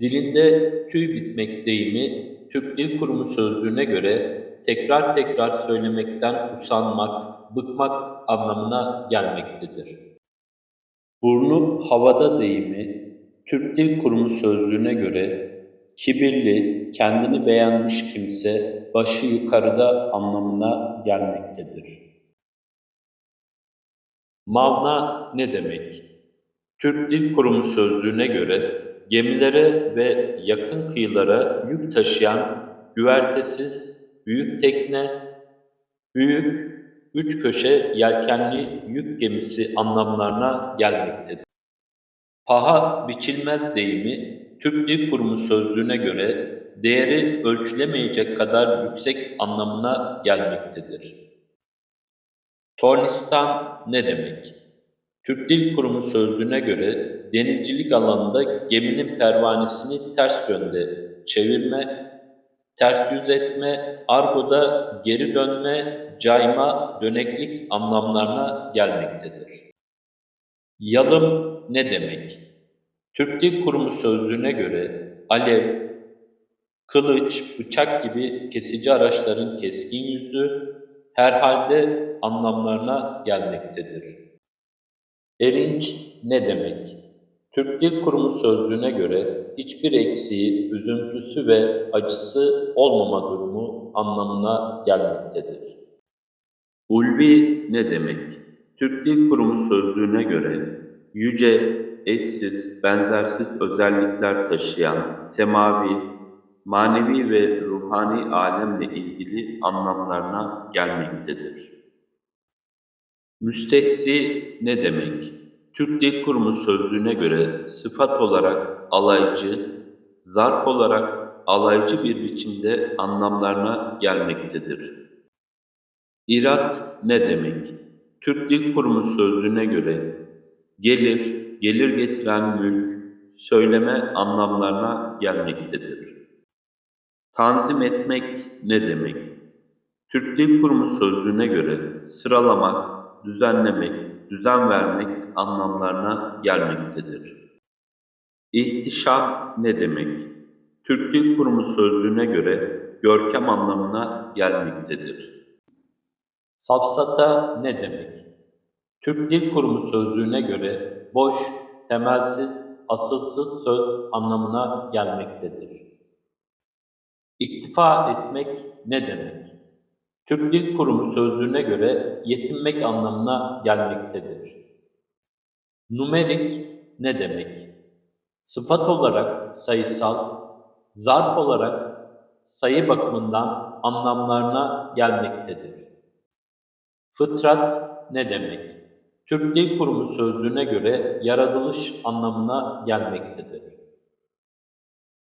Dilinde tüy bitmek deyimi, Türk Dil Kurumu sözlüğüne göre tekrar tekrar söylemekten usanmak, bıkmak anlamına gelmektedir. Burnu havada deyimi, Türk Dil Kurumu sözlüğüne göre kibirli, kendini beğenmiş kimse, başı yukarıda anlamına gelmektedir. Mavna ne demek? Türk Dil Kurumu sözlüğüne göre gemilere ve yakın kıyılara yük taşıyan güvertesiz, büyük tekne, büyük, üç köşe yelkenli yük gemisi anlamlarına gelmektedir. Paha biçilmez deyimi Türk Dil Kurumu sözlüğüne göre değeri ölçülemeyecek kadar yüksek anlamına gelmektedir. Tornistan ne demek? Türk Dil Kurumu sözlüğüne göre denizcilik alanında geminin pervanesini ters yönde çevirme, ters yüz etme, argoda geri dönme, cayma, döneklik anlamlarına gelmektedir. Yalım ne demek? Türk Dil Kurumu sözlüğüne göre alev, kılıç, bıçak gibi kesici araçların keskin yüzü herhalde anlamlarına gelmektedir. Erinç ne demek? Türk Dil Kurumu sözlüğüne göre hiçbir eksiği, üzüntüsü ve acısı olmama durumu anlamına gelmektedir. Ulvi ne demek? Türk Dil Kurumu sözlüğüne göre yüce, eşsiz, benzersiz özellikler taşıyan, semavi, manevi ve ruhani alemle ilgili anlamlarına gelmektedir. Müstehsi ne demek? Türk Dil Kurumu sözlüğüne göre sıfat olarak alaycı, zarf olarak alaycı bir biçimde anlamlarına gelmektedir. İrat ne demek? Türk Dil Kurumu sözlüğüne göre gelir, gelir getiren mülk, söyleme anlamlarına gelmektedir. Tanzim etmek ne demek? Türk Dil Kurumu sözlüğüne göre sıralamak, düzenlemek, düzen vermek anlamlarına gelmektedir. İhtişam ne demek? Türk Dil Kurumu sözlüğüne göre görkem anlamına gelmektedir. Safsata ne demek? Türk Dil Kurumu sözlüğüne göre boş, temelsiz, asılsız söz anlamına gelmektedir. İktifa etmek ne demek? Türk Dil Kurumu sözlüğüne göre yetinmek anlamına gelmektedir. Numerik ne demek? Sıfat olarak sayısal, zarf olarak sayı bakımından anlamlarına gelmektedir. Fıtrat ne demek? Türk Dil Kurumu sözlüğüne göre yaratılış anlamına gelmektedir.